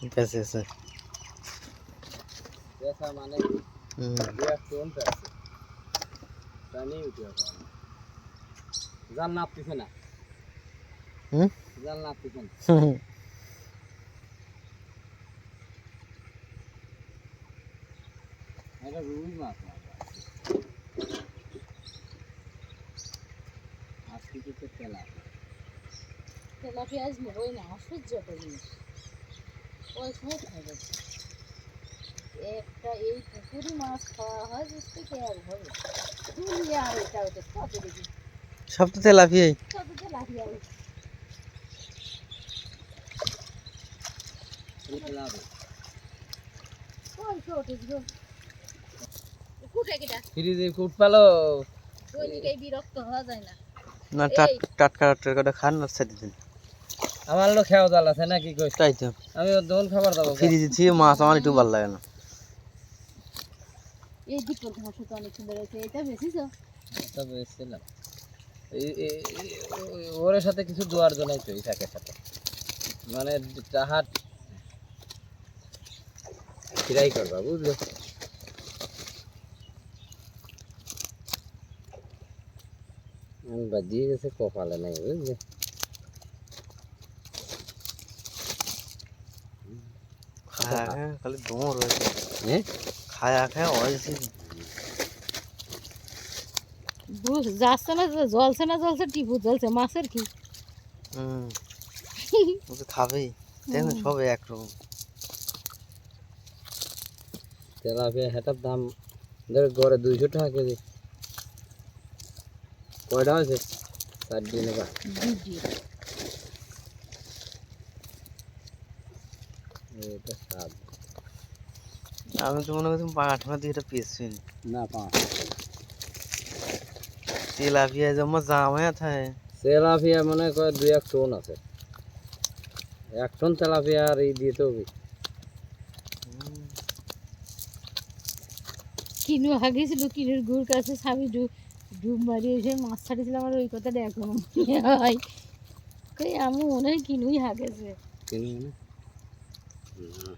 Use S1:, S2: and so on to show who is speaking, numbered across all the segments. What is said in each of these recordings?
S1: বেঁচে আছে
S2: দেখা মানে
S1: হুম।
S2: উঠে জাল না?
S1: হুম?
S2: জাল না? এটা রুই মাছ আজকে তো তেলা।
S3: তেলাপিয়া আজ নেবই না অসহ্য জিনিস। ওই সময় খাবে। একটা এই পুকুরি মাছ খাওয়া হয় বুঝতে কে আর হবে? তুলি আর এটা ওটা কত দেখি?
S1: সব তো তেলাপিয়াই
S3: হওয়া যায় না।
S1: না টাটকা টাটকা খান না দিন।
S2: আমার লোক খেয়াও জাল আছে নাকি কই
S1: তাই তো।
S2: আমি দোন খাবার দেবো
S1: ফ্রিজে দিয়ে মাছ আমার একটু ভালো লাগে না।
S3: এই দিক করতে হাসো তো অনেক সুন্দর হয়েছে এটা
S2: ওর সাথে কিছু দোয়ার জন্য তো এই শাকের সাথে। মানে চাহাট ফ্রাই করবা বুঝলো? বাজিয়ে গেছে কপালে নাই বুঝলে?
S1: খায়া খায়া খালি দৌড় রয়েছে
S2: হ্যাঁ
S1: খায়া খায়া হয়েছে
S3: বুঝ যাচ্ছে না যে জ্বলছে না জ্বলছে টিপু জ্বলছে মাছের কি
S1: হুম ও তো খাবেই দেখুন সব একরকম
S2: তেলাপিয়া হেটার দাম ধর গড়ে দুইশো টাকা কেজি কয়টা হয়েছে চার দিনে বা
S3: দিদি
S2: এটা
S1: আমি তো মনে করছি পাঁচ মাস দিয়ে এটা পেয়েছি
S2: না পাঁচ।
S1: তেলাপিয়া জমা জাম হয়ে থাকে
S2: তেলাপিয়া মনে কয় দুই এক টন আছে। এক টন তেলাপিয়া আর এই দিয়ে তো
S3: কিনু হাগিয়েছিল কিনুর গুড় কাছে স্বামী ডুব ডুব মারিয়ে এসে মাছ ছাড়িয়েছিল আমার ওই কথাটা এখনও মনে হয়? কই আমি মনে হয় কিনুই হাগেছে
S2: কিনি মানে না,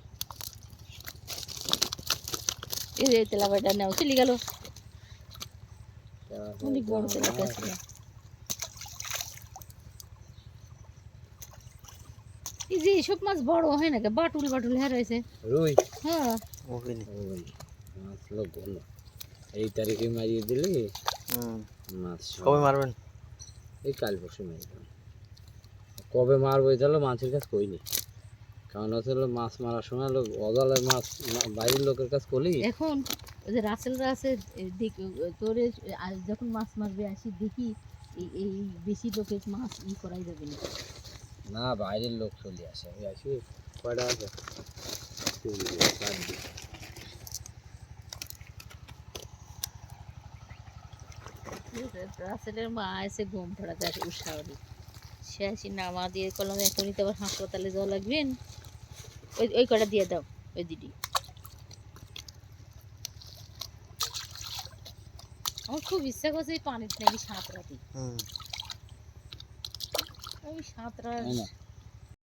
S3: এই যে তেলাপাটা নাও চলে গেল। অনেক বড়
S2: দাম
S3: তেলাপা এই যে এসব মাছ বড় হয় না বাটুল বাটুল হ্যাঁ রয়েছে।
S2: রুই?
S3: হ্যাঁ।
S2: মাছ লোক ভালো এই তারিখে মারিয়ে দিলে
S1: হুম।
S2: মাছ সব-
S1: কবে মারবেন?
S2: এই কাল পরশু মারি দিলাম। কবে মারবো এটা হলো মাছের কাজ করিনি। কারণ হচ্ছে মাছ মারার সময় লোক অজালে মাছ বাইরের লোকের কাজ করলি
S3: এখন ওই যে রাসেলরা আছে তোরে যখন মাছ মারবে আসি দেখি এই বেশি লোকের মাছ ই করাই যাবে না
S2: না বাইরের লোক চলে আসে। ওই আসি কয়টা আছে?
S3: রাসেলের মা এসে ঘুম পড়াতে আসে উৎসাহরি সে আসি নামা দিয়ে করলাম এখনই তো আবার হাসপাতালে যাওয়া লাগবেন ওই ওই কটা দিয়ে দাও ওই দিদি। আমার খুব ইচ্ছা করছে এই পানিতে নাকি সাঁতরাতে।
S1: হুম।
S3: আমি সাঁতরা
S2: না?